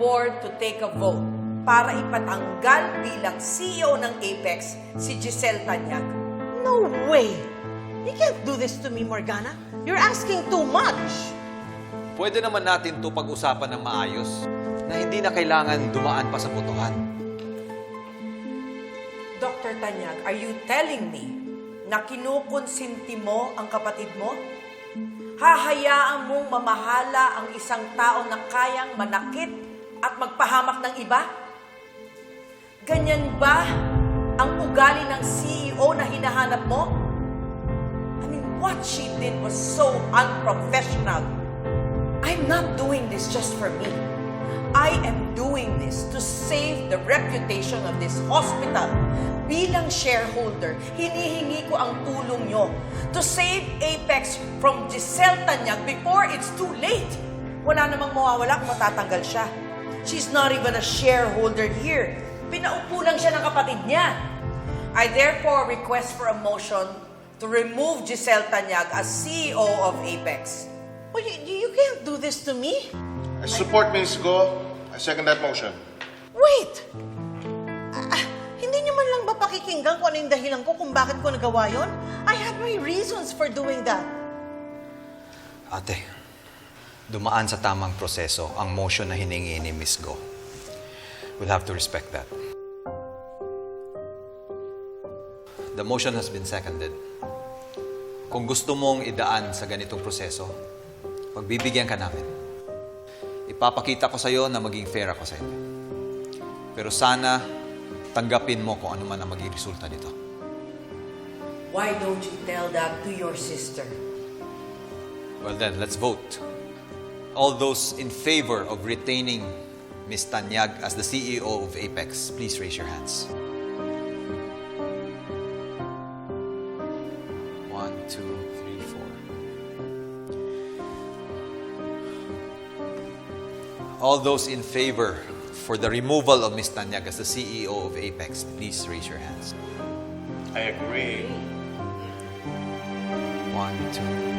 board to take a vote para ipatanggal bilang CEO ng Apex si Giselle Tanyag. No way! You can't do this to me, Morgana. You're asking too much. Pwede naman natin to pag-usapan ng maayos na hindi na kailangan dumaan pa sa botohan. Dr. Tanyag, are you telling me na kinukonsinti mo ang kapatid mo? Hahayaan mong mamahala ang isang tao na kayang manakit at magpahamak ng iba? Ganyan ba ang ugali ng CEO na hinahanap mo? I mean, what she did was so unprofessional. I'm not doing this just for me. I am doing this to save the reputation of this hospital. Bilang shareholder, hinihingi ko ang tulong nyo to save Apex from Giselle Tanyag before it's too late. Wala namang mawawala kung matatanggal siya. She's not even a shareholder here. Pinaupo lang siya ng kapatid niya. I therefore request for a motion to remove Giselle Tanyag as CEO of Apex. Well, you, you can't do this to me. I support Ms. Go. I second that motion. Wait! Ah, ah, hindi niyo man lang ba pakikinggan kung ano yung dahilan ko kung bakit ko nagawa yon? I had my reasons for doing that. Ate, dumaan sa tamang proseso ang motion na hiningi ni Miss Go. We'll have to respect that. The motion has been seconded. Kung gusto mong idaan sa ganitong proseso, pagbibigyan ka namin. Ipapakita ko sa iyo na maging fair ako sa inyo. Pero sana tanggapin mo kung ano man ang maging resulta nito. Why don't you tell that to your sister? Well then, let's vote. All those in favor of retaining Ms. Tanyag as the CEO of Apex, please raise your hands. One, two, three, four. All those in favor for the removal of Ms. Tanyag as the CEO of Apex, please raise your hands. I agree. One, two,